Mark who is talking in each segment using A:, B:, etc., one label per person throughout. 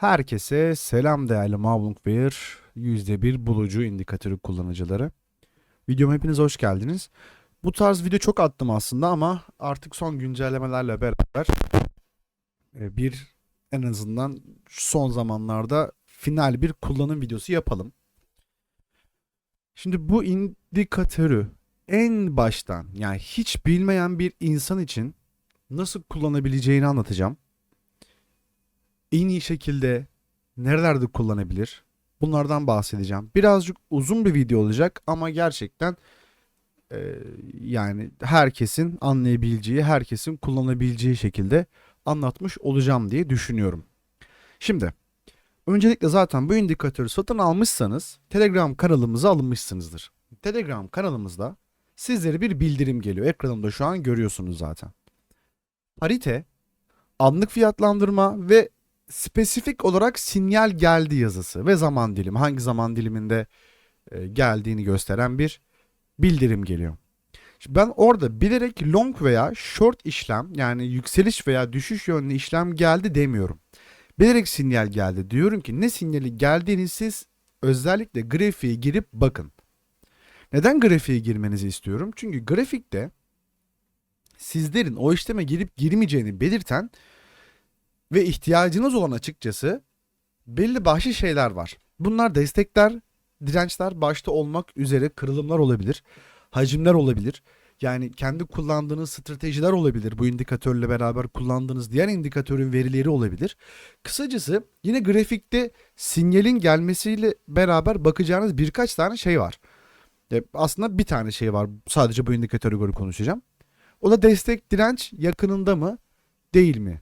A: Herkese selam değerli Mavlungware %1 bulucu indikatörü kullanıcıları. Videoma hepiniz hoş geldiniz. Bu tarz video çok attım aslında ama artık son güncellemelerle beraber e, bir en azından son zamanlarda final bir kullanım videosu yapalım. Şimdi bu indikatörü en baştan yani hiç bilmeyen bir insan için nasıl kullanabileceğini anlatacağım en iyi şekilde nerelerde kullanabilir? Bunlardan bahsedeceğim. Birazcık uzun bir video olacak ama gerçekten e, yani herkesin anlayabileceği, herkesin kullanabileceği şekilde anlatmış olacağım diye düşünüyorum. Şimdi öncelikle zaten bu indikatörü satın almışsanız Telegram kanalımıza alınmışsınızdır. Telegram kanalımızda sizlere bir bildirim geliyor. Ekranımda şu an görüyorsunuz zaten. Parite, anlık fiyatlandırma ve spesifik olarak sinyal geldi yazısı ve zaman dilimi hangi zaman diliminde e, geldiğini gösteren bir bildirim geliyor. Şimdi ben orada bilerek long veya short işlem yani yükseliş veya düşüş yönlü işlem geldi demiyorum. Bilerek sinyal geldi diyorum ki ne sinyali geldiğini siz özellikle grafiğe girip bakın. Neden grafiğe girmenizi istiyorum? Çünkü grafikte sizlerin o işleme girip girmeyeceğini belirten ve ihtiyacınız olan açıkçası belli başlı şeyler var. Bunlar destekler, dirençler başta olmak üzere kırılımlar olabilir, hacimler olabilir. Yani kendi kullandığınız stratejiler olabilir. Bu indikatörle beraber kullandığınız diğer indikatörün verileri olabilir. Kısacası yine grafikte sinyalin gelmesiyle beraber bakacağınız birkaç tane şey var. E, Aslında bir tane şey var. Sadece bu indikatörü göre konuşacağım. O da destek direnç yakınında mı değil mi?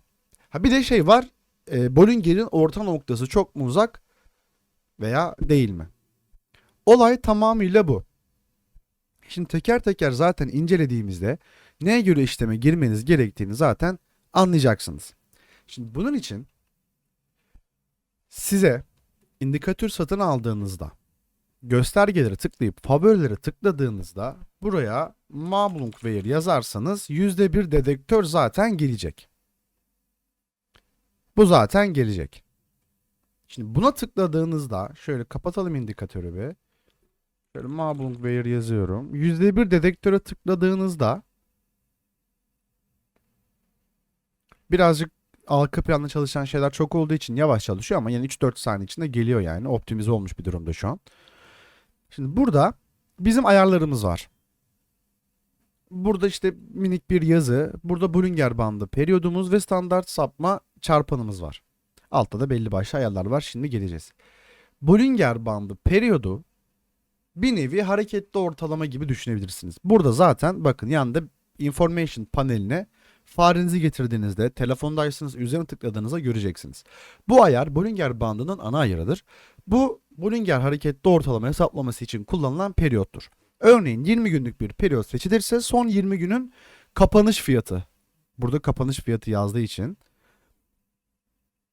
A: Ha bir de şey var. E, Bollinger'in orta noktası çok mu uzak veya değil mi? Olay tamamıyla bu. Şimdi teker teker zaten incelediğimizde neye göre işleme girmeniz gerektiğini zaten anlayacaksınız. Şimdi bunun için size indikatör satın aldığınızda göstergeleri tıklayıp favorilere tıkladığınızda buraya Mablungware yazarsanız %1 dedektör zaten gelecek. Bu zaten gelecek. Şimdi buna tıkladığınızda şöyle kapatalım indikatörü bir. Şöyle Mablungware yazıyorum. %1 dedektöre tıkladığınızda birazcık arka planda çalışan şeyler çok olduğu için yavaş çalışıyor ama yani 3-4 saniye içinde geliyor yani. Optimize olmuş bir durumda şu an. Şimdi burada bizim ayarlarımız var. Burada işte minik bir yazı, burada Bollinger bandı periyodumuz ve standart sapma çarpanımız var. Altta da belli başlı ayarlar var. Şimdi geleceğiz. Bollinger bandı periyodu bir nevi hareketli ortalama gibi düşünebilirsiniz. Burada zaten bakın yanında information paneline farenizi getirdiğinizde telefondaysanız üzerine tıkladığınızda göreceksiniz. Bu ayar Bollinger bandının ana ayarıdır. Bu Bollinger hareketli ortalama hesaplaması için kullanılan periyottur. Örneğin 20 günlük bir periyot seçilirse son 20 günün kapanış fiyatı. Burada kapanış fiyatı yazdığı için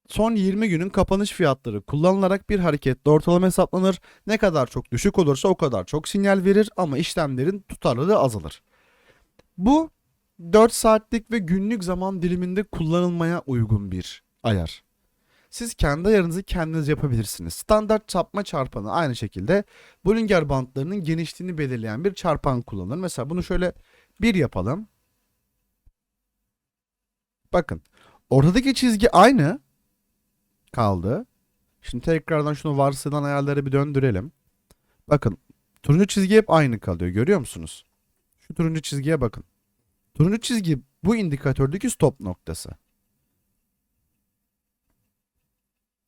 A: son 20 günün kapanış fiyatları kullanılarak bir hareketli ortalama hesaplanır. Ne kadar çok düşük olursa o kadar çok sinyal verir ama işlemlerin tutarlılığı azalır. Bu 4 saatlik ve günlük zaman diliminde kullanılmaya uygun bir ayar. Siz kendi ayarınızı kendiniz yapabilirsiniz. Standart çarpma çarpanı aynı şekilde Bollinger bantlarının genişliğini belirleyen bir çarpan kullanılır. Mesela bunu şöyle bir yapalım. Bakın ortadaki çizgi aynı kaldı. Şimdi tekrardan şunu varsayılan ayarları bir döndürelim. Bakın turuncu çizgi hep aynı kalıyor görüyor musunuz? Şu turuncu çizgiye bakın. Turuncu çizgi bu indikatördeki stop noktası.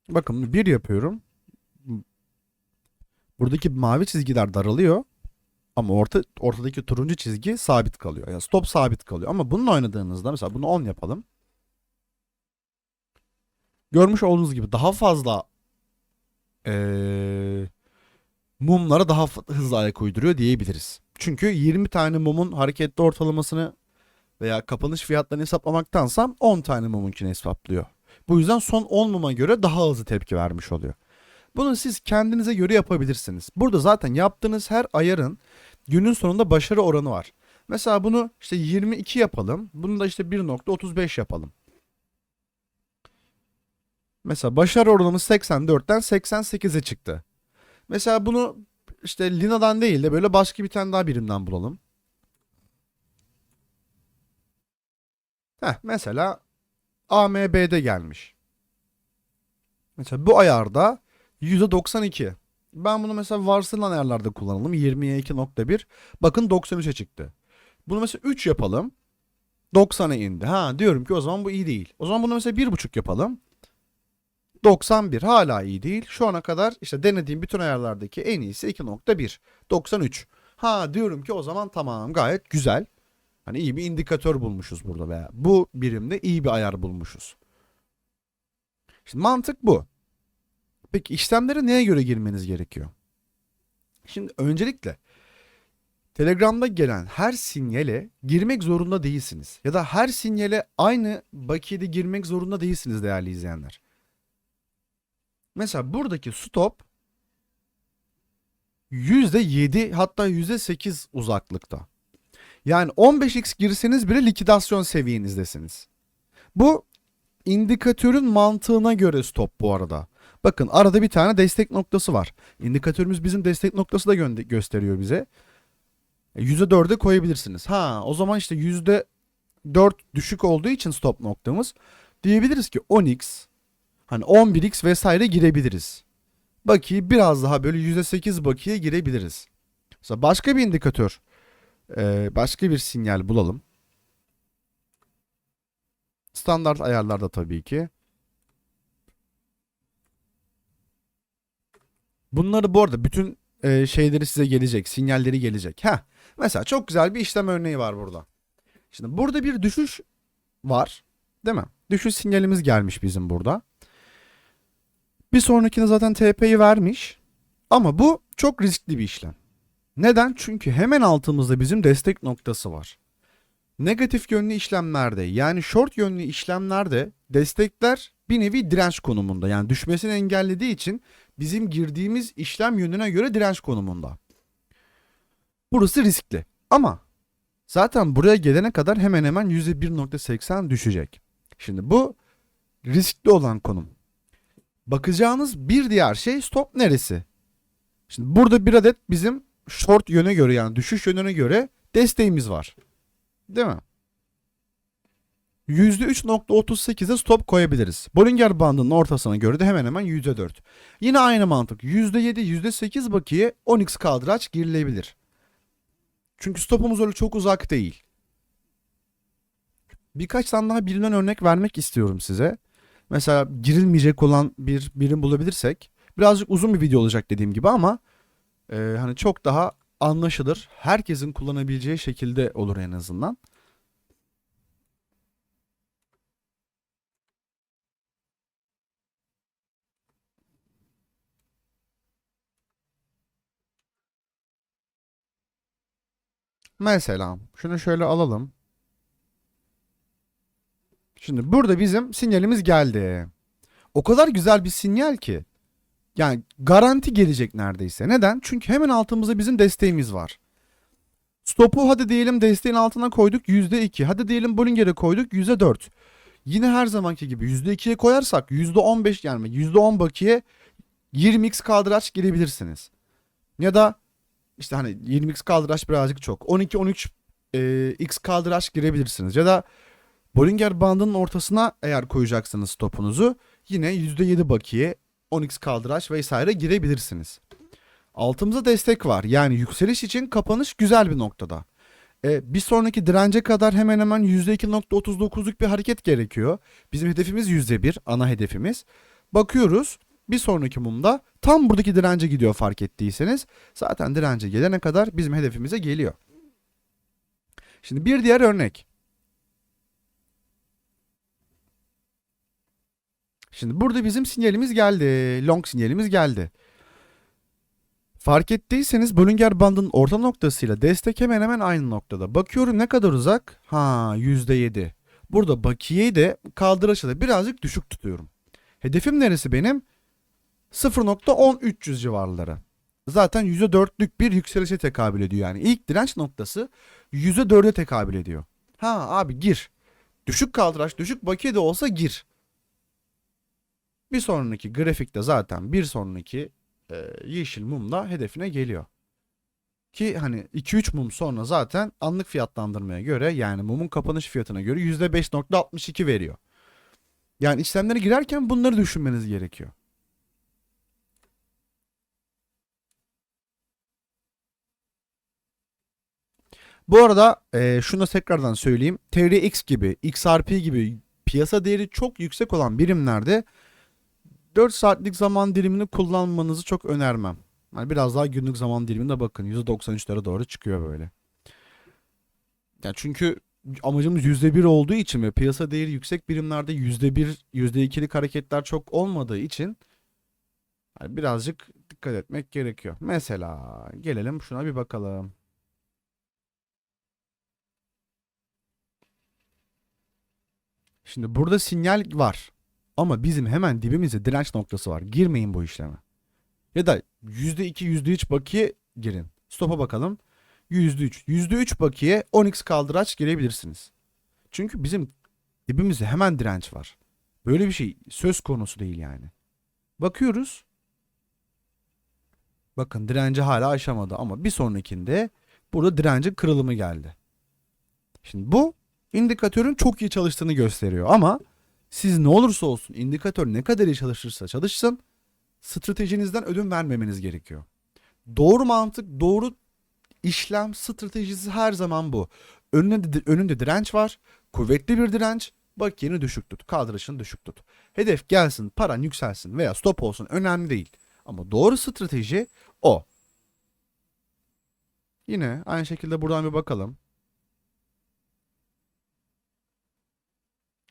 A: Bakın bir yapıyorum. Buradaki mavi çizgiler daralıyor. Ama orta, ortadaki turuncu çizgi sabit kalıyor. Yani stop sabit kalıyor. Ama bununla oynadığınızda mesela bunu 10 yapalım. Görmüş olduğunuz gibi daha fazla ee, mumlara daha hızlı ayak uyduruyor diyebiliriz. Çünkü 20 tane mumun hareketli ortalamasını veya kapanış fiyatlarını hesaplamaktansa 10 tane mumunkini hesaplıyor. Bu yüzden son 10 muma göre daha hızlı tepki vermiş oluyor. Bunu siz kendinize göre yapabilirsiniz. Burada zaten yaptığınız her ayarın günün sonunda başarı oranı var. Mesela bunu işte 22 yapalım. Bunu da işte 1.35 yapalım. Mesela başarı oranımız 84'ten 88'e çıktı. Mesela bunu işte Lina'dan değil de böyle başka bir tane daha birimden bulalım. Heh, mesela AMB'de gelmiş. Mesela bu ayarda %92. Ben bunu mesela varsayılan ayarlarda kullanalım. 20'ye 2.1. Bakın 93'e çıktı. Bunu mesela 3 yapalım. 90'a indi. Ha diyorum ki o zaman bu iyi değil. O zaman bunu mesela 1.5 yapalım. 91 hala iyi değil. Şu ana kadar işte denediğim bütün ayarlardaki en iyisi 2.1. 93. Ha diyorum ki o zaman tamam gayet güzel. Hani iyi bir indikatör bulmuşuz burada veya bu birimde iyi bir ayar bulmuşuz. Şimdi mantık bu. Peki işlemlere neye göre girmeniz gerekiyor? Şimdi öncelikle Telegram'da gelen her sinyale girmek zorunda değilsiniz. Ya da her sinyale aynı bakiyede girmek zorunda değilsiniz değerli izleyenler. Mesela buradaki stop %7 hatta %8 uzaklıkta. Yani 15x girseniz bile likidasyon seviyenizdesiniz. Bu indikatörün mantığına göre stop bu arada. Bakın arada bir tane destek noktası var. İndikatörümüz bizim destek noktası da gö- gösteriyor bize. E, %4'e koyabilirsiniz. Ha o zaman işte %4 düşük olduğu için stop noktamız diyebiliriz ki 10x hani 11x vesaire girebiliriz. Bakiye biraz daha böyle %8 bakiye girebiliriz. Mesela başka bir indikatör e, başka bir sinyal bulalım. Standart ayarlarda tabii ki. Bunları bu arada bütün e, şeyleri size gelecek, sinyalleri gelecek. Ha, mesela çok güzel bir işlem örneği var burada. Şimdi burada bir düşüş var, değil mi? Düşüş sinyalimiz gelmiş bizim burada. Bir sonrakine zaten TP'yi vermiş. Ama bu çok riskli bir işlem. Neden? Çünkü hemen altımızda bizim destek noktası var. Negatif yönlü işlemlerde yani short yönlü işlemlerde destekler bir nevi direnç konumunda. Yani düşmesini engellediği için bizim girdiğimiz işlem yönüne göre direnç konumunda. Burası riskli. Ama zaten buraya gelene kadar hemen hemen %1.80 düşecek. Şimdi bu riskli olan konum. Bakacağınız bir diğer şey stop neresi? Şimdi burada bir adet bizim short yöne göre yani düşüş yönüne göre desteğimiz var. Değil mi? %3.38'e stop koyabiliriz. Bollinger bandının ortasına göre de hemen hemen %4. Yine aynı mantık. %7, %8 bakiye 10x kaldıraç girilebilir. Çünkü stopumuz öyle çok uzak değil. Birkaç tane daha birinden örnek vermek istiyorum size. Mesela girilmeyecek olan bir birim bulabilirsek. Birazcık uzun bir video olacak dediğim gibi ama e, hani çok daha anlaşılır. Herkesin kullanabileceği şekilde olur en azından. Mesela şunu şöyle alalım. Şimdi burada bizim sinyalimiz geldi. O kadar güzel bir sinyal ki. Yani garanti gelecek neredeyse. Neden? Çünkü hemen altımızda bizim desteğimiz var. Stopu hadi diyelim desteğin altına koyduk %2. Hadi diyelim Bollinger'e koyduk %4. Yine her zamanki gibi %2'ye koyarsak %15 yani %10 bakiye 20x kaldıraç girebilirsiniz. Ya da işte hani 20x kaldıraç birazcık çok. 12-13 e, x kaldıraç girebilirsiniz. Ya da Bollinger bandının ortasına eğer koyacaksınız stopunuzu yine %7 bakiye 10x kaldıraç vesaire girebilirsiniz. Altımızda destek var. Yani yükseliş için kapanış güzel bir noktada. E, bir sonraki dirence kadar hemen hemen %2.39'luk bir hareket gerekiyor. Bizim hedefimiz %1 ana hedefimiz. Bakıyoruz bir sonraki mumda tam buradaki dirence gidiyor fark ettiyseniz. Zaten dirence gelene kadar bizim hedefimize geliyor. Şimdi bir diğer örnek. Şimdi burada bizim sinyalimiz geldi. Long sinyalimiz geldi. Fark ettiyseniz Bollinger bandının orta noktasıyla destek hemen hemen aynı noktada. Bakıyorum ne kadar uzak? Ha %7. Burada bakiyeyi de kaldıraçı da birazcık düşük tutuyorum. Hedefim neresi benim? 0.10300 civarları. Zaten %4'lük bir yükselişe tekabül ediyor yani. İlk direnç noktası %4'e tekabül ediyor. Ha abi gir. Düşük kaldıraç, düşük bakiye de olsa gir. Bir sonraki grafikte zaten bir sonraki e, yeşil mum da hedefine geliyor. Ki hani 2-3 mum sonra zaten anlık fiyatlandırmaya göre yani mumun kapanış fiyatına göre %5.62 veriyor. Yani işlemlere girerken bunları düşünmeniz gerekiyor. Bu arada e, şunu da tekrardan söyleyeyim. TRX gibi, XRP gibi piyasa değeri çok yüksek olan birimlerde 4 saatlik zaman dilimini kullanmanızı çok önermem. Yani biraz daha günlük zaman dilimine bakın. %93'lere doğru çıkıyor böyle. Yani çünkü amacımız %1 olduğu için ve piyasa değeri yüksek birimlerde %1, %2'lik hareketler çok olmadığı için yani birazcık dikkat etmek gerekiyor. Mesela gelelim şuna bir bakalım. Şimdi burada sinyal var. Ama bizim hemen dibimizde direnç noktası var. Girmeyin bu işleme. Ya da %2, %3 bakiye girin. Stop'a bakalım. %3. %3 bakiye 10x kaldıraç girebilirsiniz. Çünkü bizim dibimizde hemen direnç var. Böyle bir şey söz konusu değil yani. Bakıyoruz. Bakın direnci hala aşamadı ama bir sonrakinde burada direncin kırılımı geldi. Şimdi bu indikatörün çok iyi çalıştığını gösteriyor ama siz ne olursa olsun indikatör ne kadar iyi çalışırsa çalışsın stratejinizden ödün vermemeniz gerekiyor. Doğru mantık, doğru işlem stratejisi her zaman bu. Önünde, önünde direnç var. Kuvvetli bir direnç. Bakiyeni düşük tut. Kaldırışını düşük tut. Hedef gelsin, paran yükselsin veya stop olsun önemli değil. Ama doğru strateji o. Yine aynı şekilde buradan bir bakalım.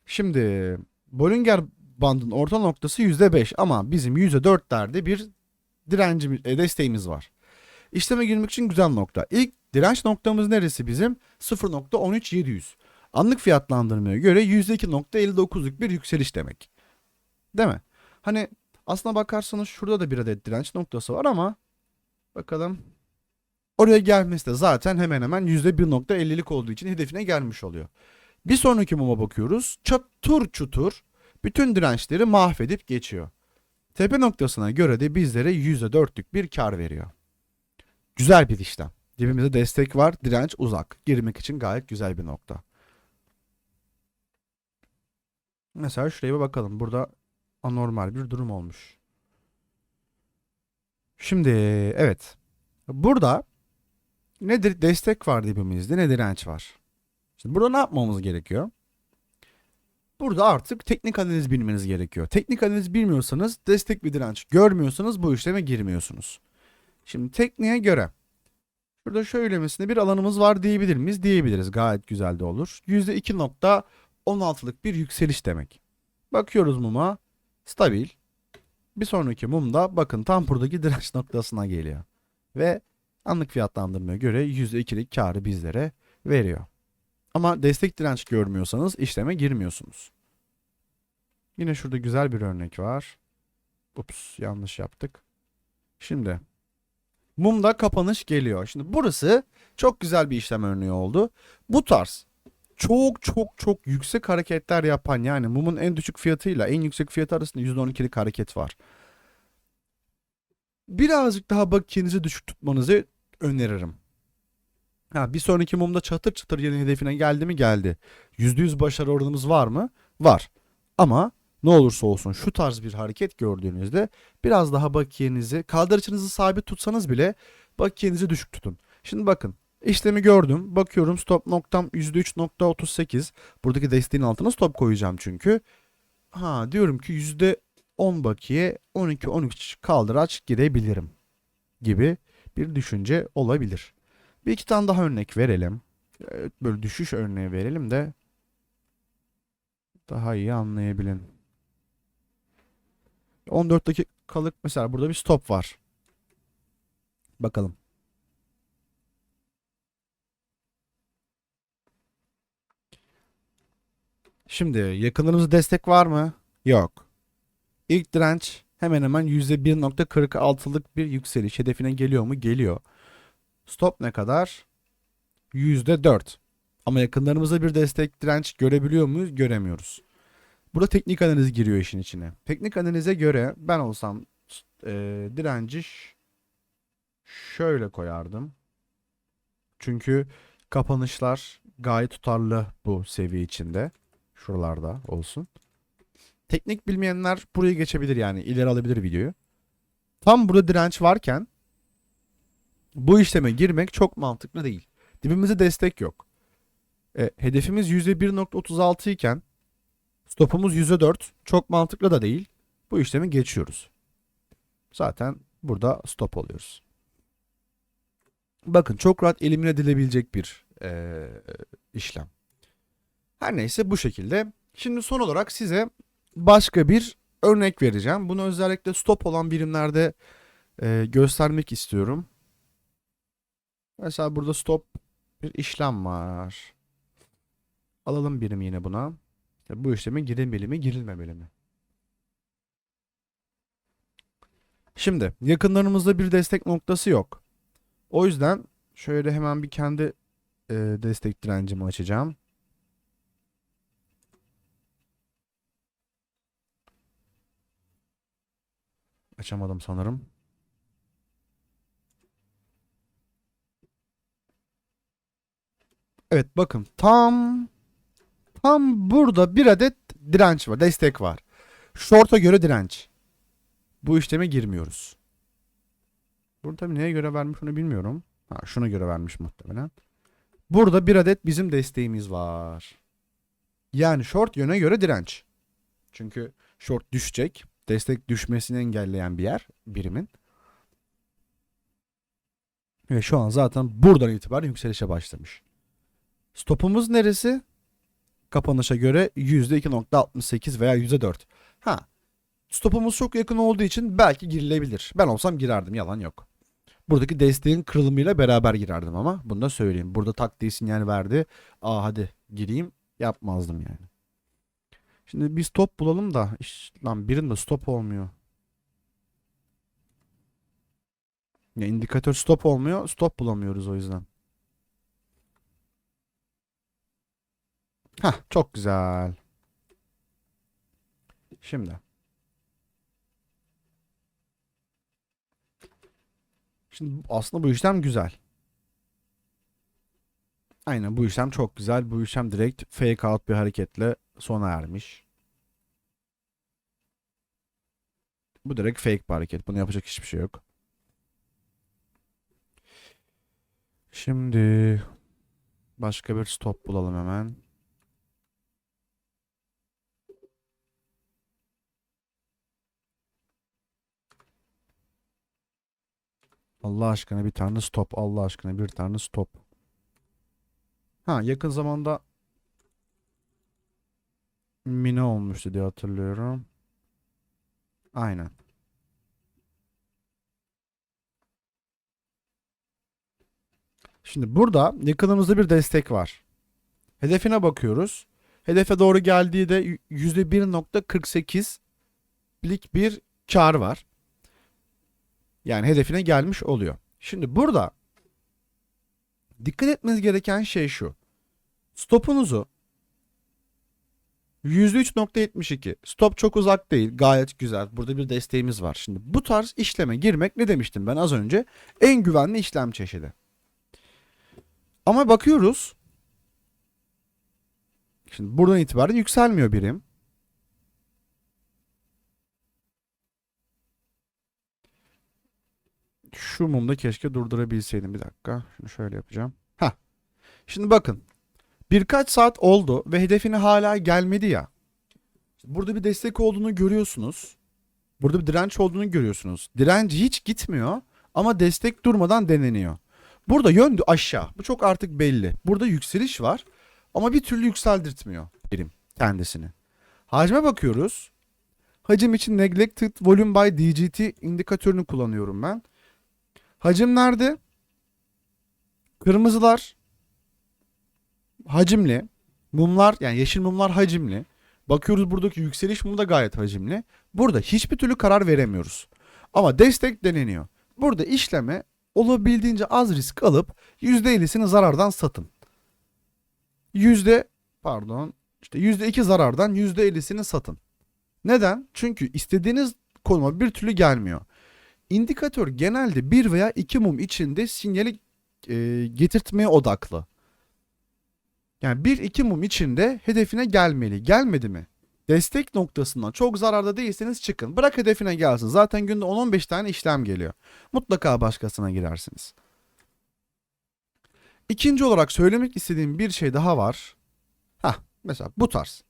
A: Şimdi Bollinger bandın orta noktası %5 ama bizim %4'lerde bir direncimiz, e, desteğimiz var. İşleme girmek için güzel nokta. İlk direnç noktamız neresi bizim? 0.13700. Anlık fiyatlandırmaya göre %2.59'luk bir yükseliş demek. Değil mi? Hani aslına bakarsanız şurada da bir adet direnç noktası var ama bakalım oraya gelmesi de zaten hemen hemen %1.50'lik olduğu için hedefine gelmiş oluyor. Bir sonraki muma bakıyoruz. Çatır çutur bütün dirençleri mahvedip geçiyor. Tepe noktasına göre de bizlere %4'lük bir kar veriyor. Güzel bir işlem. Dibimizde destek var, direnç uzak. Girmek için gayet güzel bir nokta. Mesela şuraya bir bakalım. Burada anormal bir durum olmuş. Şimdi evet. Burada nedir destek var dibimizde ne direnç var. Şimdi burada ne yapmamız gerekiyor? Burada artık teknik analiz bilmeniz gerekiyor. Teknik analiz bilmiyorsanız destek bir direnç görmüyorsanız bu işleme girmiyorsunuz. Şimdi tekniğe göre Burada şöylemesine bir alanımız var diyebilir miyiz? Diyebiliriz. Gayet güzel de olur. %2.16'lık bir yükseliş demek. Bakıyoruz muma. Stabil. Bir sonraki mum da bakın tam buradaki direnç noktasına geliyor. Ve anlık fiyatlandırmaya göre %2'lik karı bizlere veriyor. Ama destek direnç görmüyorsanız işleme girmiyorsunuz. Yine şurada güzel bir örnek var. Ups yanlış yaptık. Şimdi mumda kapanış geliyor. Şimdi burası çok güzel bir işlem örneği oldu. Bu tarz çok çok çok yüksek hareketler yapan yani mumun en düşük fiyatıyla en yüksek fiyatı arasında %12'lik hareket var. Birazcık daha bakiyenizi düşük tutmanızı öneririm. Ha, bir sonraki mumda çatır çatır yeni hedefine geldi mi geldi. %100 başarı oranımız var mı? Var. Ama ne olursa olsun şu tarz bir hareket gördüğünüzde biraz daha bakiyenizi kaldırıcınızı sabit tutsanız bile bakiyenizi düşük tutun. Şimdi bakın işlemi gördüm. Bakıyorum stop noktam %3.38. Buradaki desteğin altına stop koyacağım çünkü. Ha diyorum ki %10 bakiye 12-13 kaldıraç girebilirim gibi bir düşünce olabilir. Bir iki tane daha örnek verelim. Böyle düşüş örneği verelim de daha iyi anlayabilin. 14 dakikalık mesela burada bir stop var. Bakalım. Şimdi yakınlarımızda destek var mı? Yok. İlk direnç hemen hemen %1.46'lık bir yükseliş hedefine geliyor mu? Geliyor. Stop ne kadar? %4. Ama yakınlarımızda bir destek direnç görebiliyor muyuz? Göremiyoruz. Burada teknik analiz giriyor işin içine. Teknik analize göre ben olsam e, direnci şöyle koyardım. Çünkü kapanışlar gayet tutarlı bu seviye içinde. Şuralarda olsun. Teknik bilmeyenler buraya geçebilir yani ileri alabilir videoyu. Tam burada direnç varken bu işleme girmek çok mantıklı değil. Dibimizde destek yok. E, hedefimiz %1.36 iken stopumuz %4 çok mantıklı da değil. Bu işlemi geçiyoruz. Zaten burada stop oluyoruz. Bakın çok rahat elimine edilebilecek bir e, işlem. Her neyse bu şekilde. Şimdi son olarak size başka bir örnek vereceğim. Bunu özellikle stop olan birimlerde e, göstermek istiyorum. Mesela burada stop bir işlem var. Alalım birim yine buna. İşte bu işlemin girilmeli mi, girilmemeli mi? Şimdi yakınlarımızda bir destek noktası yok. O yüzden şöyle hemen bir kendi e, destek direncimi açacağım. Açamadım sanırım. Evet bakın tam tam burada bir adet direnç var, destek var. Short'a göre direnç. Bu işleme girmiyoruz. Burada tabii neye göre vermiş onu bilmiyorum. Ha şuna göre vermiş muhtemelen. Burada bir adet bizim desteğimiz var. Yani short yöne göre direnç. Çünkü short düşecek. Destek düşmesini engelleyen bir yer birimin. Ve şu an zaten buradan itibaren yükselişe başlamış. Stopumuz neresi? Kapanışa göre %2.68 veya %4. Ha. Stopumuz çok yakın olduğu için belki girilebilir. Ben olsam girerdim yalan yok. Buradaki desteğin kırılımıyla beraber girerdim ama bunu da söyleyeyim. Burada tak diye sinyal verdi. Aa hadi gireyim yapmazdım yani. Şimdi bir stop bulalım da iş, lan birinde stop olmuyor. Ya indikatör stop olmuyor. Stop bulamıyoruz o yüzden. Hah çok güzel. Şimdi. Şimdi aslında bu işlem güzel. Aynen bu işlem çok güzel. Bu işlem direkt fake out bir hareketle sona ermiş. Bu direkt fake bir hareket. Bunu yapacak hiçbir şey yok. Şimdi başka bir stop bulalım hemen. Allah aşkına bir tane stop. Allah aşkına bir tane stop. Ha yakın zamanda mine olmuştu diye hatırlıyorum. Aynen. Şimdi burada yakınımızda bir destek var. Hedefine bakıyoruz. Hedefe doğru geldiği de %1.48'lik bir kar var. Yani hedefine gelmiş oluyor. Şimdi burada dikkat etmeniz gereken şey şu. Stopunuzu %3.72. Stop çok uzak değil. Gayet güzel. Burada bir desteğimiz var. Şimdi bu tarz işleme girmek ne demiştim ben az önce? En güvenli işlem çeşidi. Ama bakıyoruz. Şimdi buradan itibaren yükselmiyor birim. Şu mumda keşke durdurabilseydim. Bir dakika. Şunu şöyle yapacağım. Ha. Şimdi bakın. Birkaç saat oldu ve hedefine hala gelmedi ya. Burada bir destek olduğunu görüyorsunuz. Burada bir direnç olduğunu görüyorsunuz. Direnci hiç gitmiyor ama destek durmadan deneniyor. Burada yön aşağı. Bu çok artık belli. Burada yükseliş var ama bir türlü yükseldirtmiyor birim kendisini. Hacme bakıyoruz. Hacim için neglected volume by DGT indikatörünü kullanıyorum ben. Hacim nerede? Kırmızılar hacimli. Mumlar yani yeşil mumlar hacimli. Bakıyoruz buradaki yükseliş mumu da gayet hacimli. Burada hiçbir türlü karar veremiyoruz. Ama destek deneniyor. Burada işleme olabildiğince az risk alıp %50'sini zarardan satın. Yüzde pardon işte %2 zarardan %50'sini satın. Neden? Çünkü istediğiniz konuma bir türlü gelmiyor. İndikatör genelde bir veya iki mum içinde sinyali e, getirtmeye odaklı. Yani bir iki mum içinde hedefine gelmeli. Gelmedi mi? Destek noktasından çok zararda değilseniz çıkın. Bırak hedefine gelsin. Zaten günde 10-15 tane işlem geliyor. Mutlaka başkasına girersiniz. İkinci olarak söylemek istediğim bir şey daha var. Hah mesela bu tarz.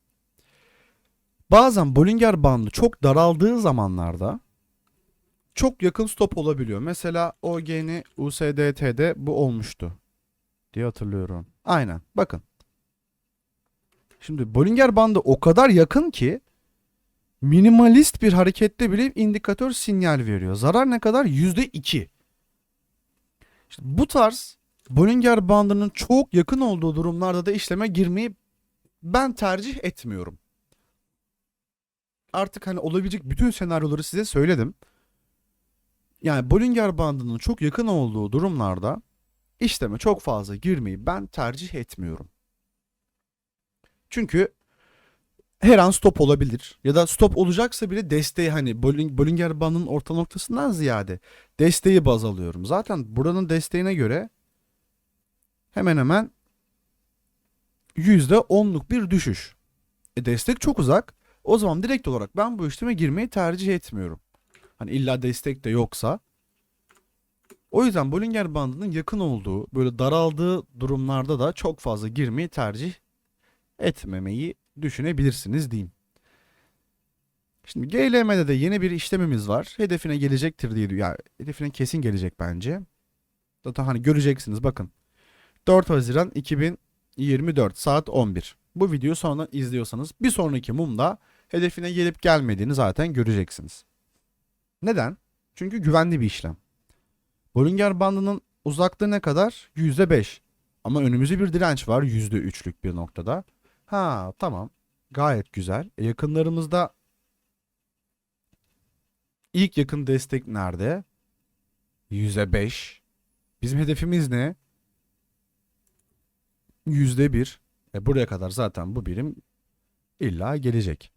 A: Bazen Bollinger bandı çok daraldığı zamanlarda çok yakın stop olabiliyor. Mesela OGN USDT'de bu olmuştu diye hatırlıyorum. Aynen. Bakın. Şimdi Bollinger bandı o kadar yakın ki minimalist bir harekette bile indikatör sinyal veriyor. Zarar ne kadar? %2. İşte bu tarz Bollinger bandının çok yakın olduğu durumlarda da işleme girmeyi ben tercih etmiyorum. Artık hani olabilecek bütün senaryoları size söyledim. Yani Bollinger bandının çok yakın olduğu durumlarda işleme çok fazla girmeyi ben tercih etmiyorum. Çünkü her an stop olabilir. Ya da stop olacaksa bile desteği hani Bolling- Bollinger bandının orta noktasından ziyade desteği baz alıyorum. Zaten buranın desteğine göre hemen hemen %10'luk bir düşüş. E destek çok uzak. O zaman direkt olarak ben bu işleme girmeyi tercih etmiyorum. Hani illa destek de yoksa. O yüzden Bollinger bandının yakın olduğu, böyle daraldığı durumlarda da çok fazla girmeyi tercih etmemeyi düşünebilirsiniz diyeyim. Şimdi GLM'de de yeni bir işlemimiz var. Hedefine gelecektir diye yani hedefine kesin gelecek bence. Zaten hani göreceksiniz bakın. 4 Haziran 2024 saat 11. Bu videoyu sonradan izliyorsanız bir sonraki mumda hedefine gelip gelmediğini zaten göreceksiniz. Neden? Çünkü güvenli bir işlem. Bollinger bandının uzaklığı ne kadar? %5. Ama önümüzde bir direnç var %3'lük bir noktada. Ha tamam. Gayet güzel. E, yakınlarımızda ilk yakın destek nerede? %5. Bizim hedefimiz ne? %1. E buraya kadar zaten bu birim illa gelecek.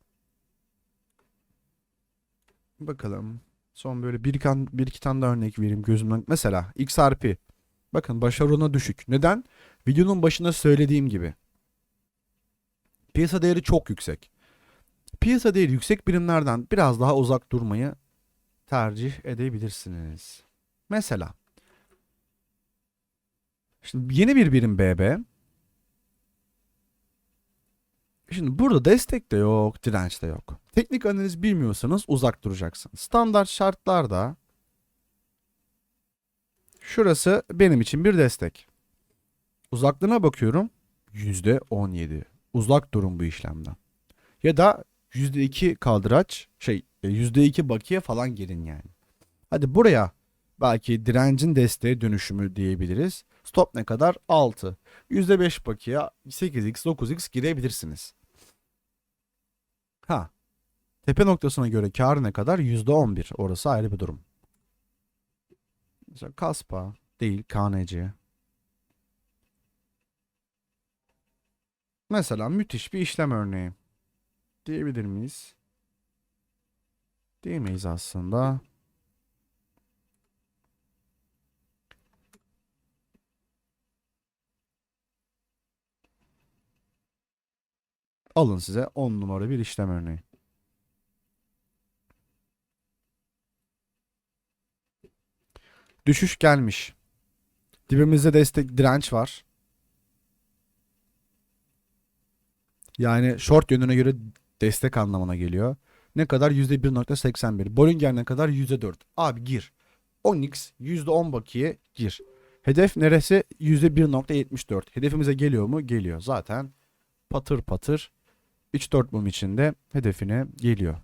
A: Bakalım. Son böyle bir, kan, bir iki tane daha örnek vereyim gözümden. Mesela XRP. Bakın başarı düşük. Neden? Videonun başında söylediğim gibi. Piyasa değeri çok yüksek. Piyasa değeri yüksek birimlerden biraz daha uzak durmayı tercih edebilirsiniz. Mesela Şimdi yeni bir birim BB. Şimdi burada destek de yok, direnç de yok. Teknik analiz bilmiyorsanız uzak duracaksınız. Standart şartlarda şurası benim için bir destek. Uzaklığına bakıyorum. %17. Uzak durun bu işlemden. Ya da %2 kaldıraç, şey %2 bakiye falan gelin yani. Hadi buraya belki direncin desteğe dönüşümü diyebiliriz. Stop ne kadar? 6. %5 bakiye 8x 9x girebilirsiniz. Ha. Tepe noktasına göre kar ne kadar? %11. Orası ayrı bir durum. Mesela Kaspa değil KNC. Mesela müthiş bir işlem örneği. Diyebilir miyiz? Diyemeyiz aslında. Alın size 10 numara bir işlem örneği. Düşüş gelmiş. Dibimizde destek direnç var. Yani short yönüne göre destek anlamına geliyor. Ne kadar? %1.81. Bollinger ne kadar? %4. Abi gir. 10x %10 bakiye gir. Hedef neresi? %1.74. Hedefimize geliyor mu? Geliyor. Zaten patır patır 3-4 mum içinde hedefine geliyor.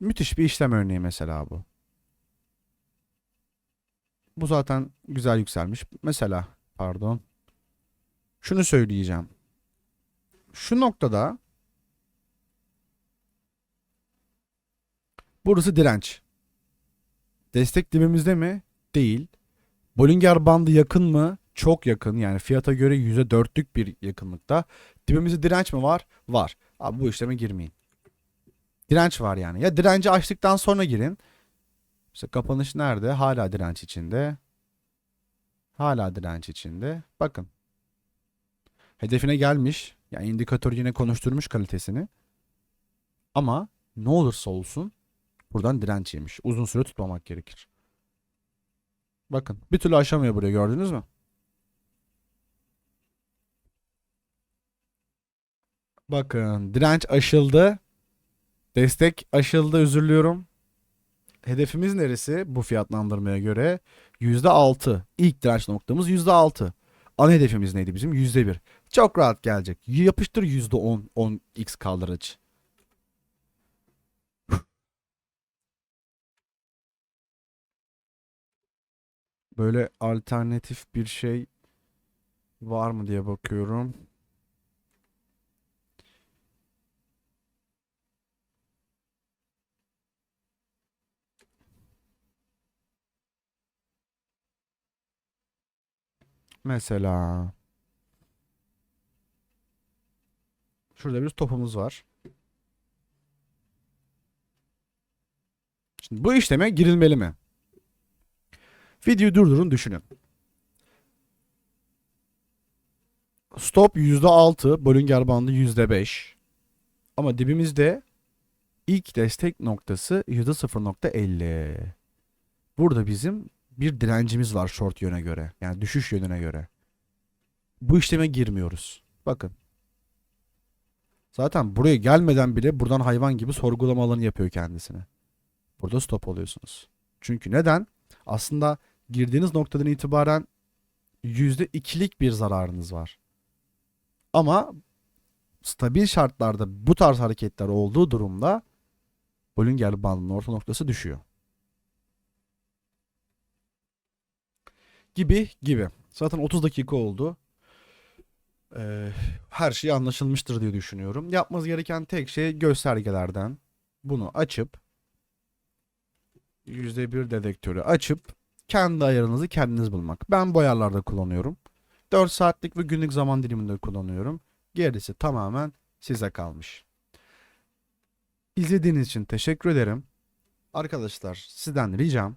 A: Müthiş bir işlem örneği mesela bu. Bu zaten güzel yükselmiş. Mesela pardon. Şunu söyleyeceğim. Şu noktada burası direnç. Destek dibimizde mi? Değil. Bollinger bandı yakın mı? Çok yakın. Yani fiyata göre %4'lük bir yakınlıkta. Dibimizde direnç mi var? Var. Abi bu işleme girmeyin. Direnç var yani. Ya direnci açtıktan sonra girin. İşte kapanış nerede? Hala direnç içinde. Hala direnç içinde. Bakın. Hedefine gelmiş. Yani indikatör yine konuşturmuş kalitesini. Ama ne olursa olsun buradan direnç yemiş. Uzun süre tutmamak gerekir. Bakın bir türlü aşamıyor buraya gördünüz mü? Bakın direnç aşıldı. Destek aşıldı özür diliyorum. Hedefimiz neresi bu fiyatlandırmaya göre? %6. İlk direnç noktamız %6. Ana hedefimiz neydi bizim? %1. Çok rahat gelecek. Yapıştır %10 10x kaldıraç. Böyle alternatif bir şey var mı diye bakıyorum. Mesela şurada bir topumuz var. Şimdi bu işleme girilmeli mi? Videoyu durdurun düşünün. Stop %6, Bollinger bandı %5. Ama dibimizde ilk destek noktası %0.50. Burada bizim bir direncimiz var short yöne göre. Yani düşüş yönüne göre. Bu işleme girmiyoruz. Bakın. Zaten buraya gelmeden bile buradan hayvan gibi sorgulamalarını yapıyor kendisine. Burada stop oluyorsunuz. Çünkü neden? Aslında girdiğiniz noktadan itibaren %2'lik bir zararınız var. Ama stabil şartlarda bu tarz hareketler olduğu durumda Bollinger bandının orta noktası düşüyor. Gibi gibi. Zaten 30 dakika oldu. Ee, her şey anlaşılmıştır diye düşünüyorum. Yapmanız gereken tek şey göstergelerden bunu açıp %1 dedektörü açıp kendi ayarınızı kendiniz bulmak. Ben bu ayarlarda kullanıyorum. 4 saatlik ve günlük zaman diliminde kullanıyorum. Gerisi tamamen size kalmış. İzlediğiniz için teşekkür ederim. Arkadaşlar sizden ricam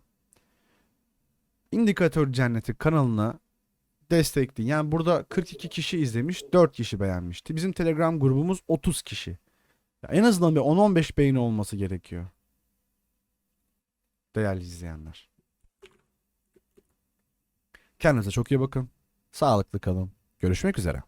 A: İndikatör Cenneti kanalına destekleyin. Yani burada 42 kişi izlemiş, 4 kişi beğenmişti. Bizim Telegram grubumuz 30 kişi. Ya en azından bir 10-15 beğeni olması gerekiyor. Değerli izleyenler. Kendinize çok iyi bakın. Sağlıklı kalın. Görüşmek üzere.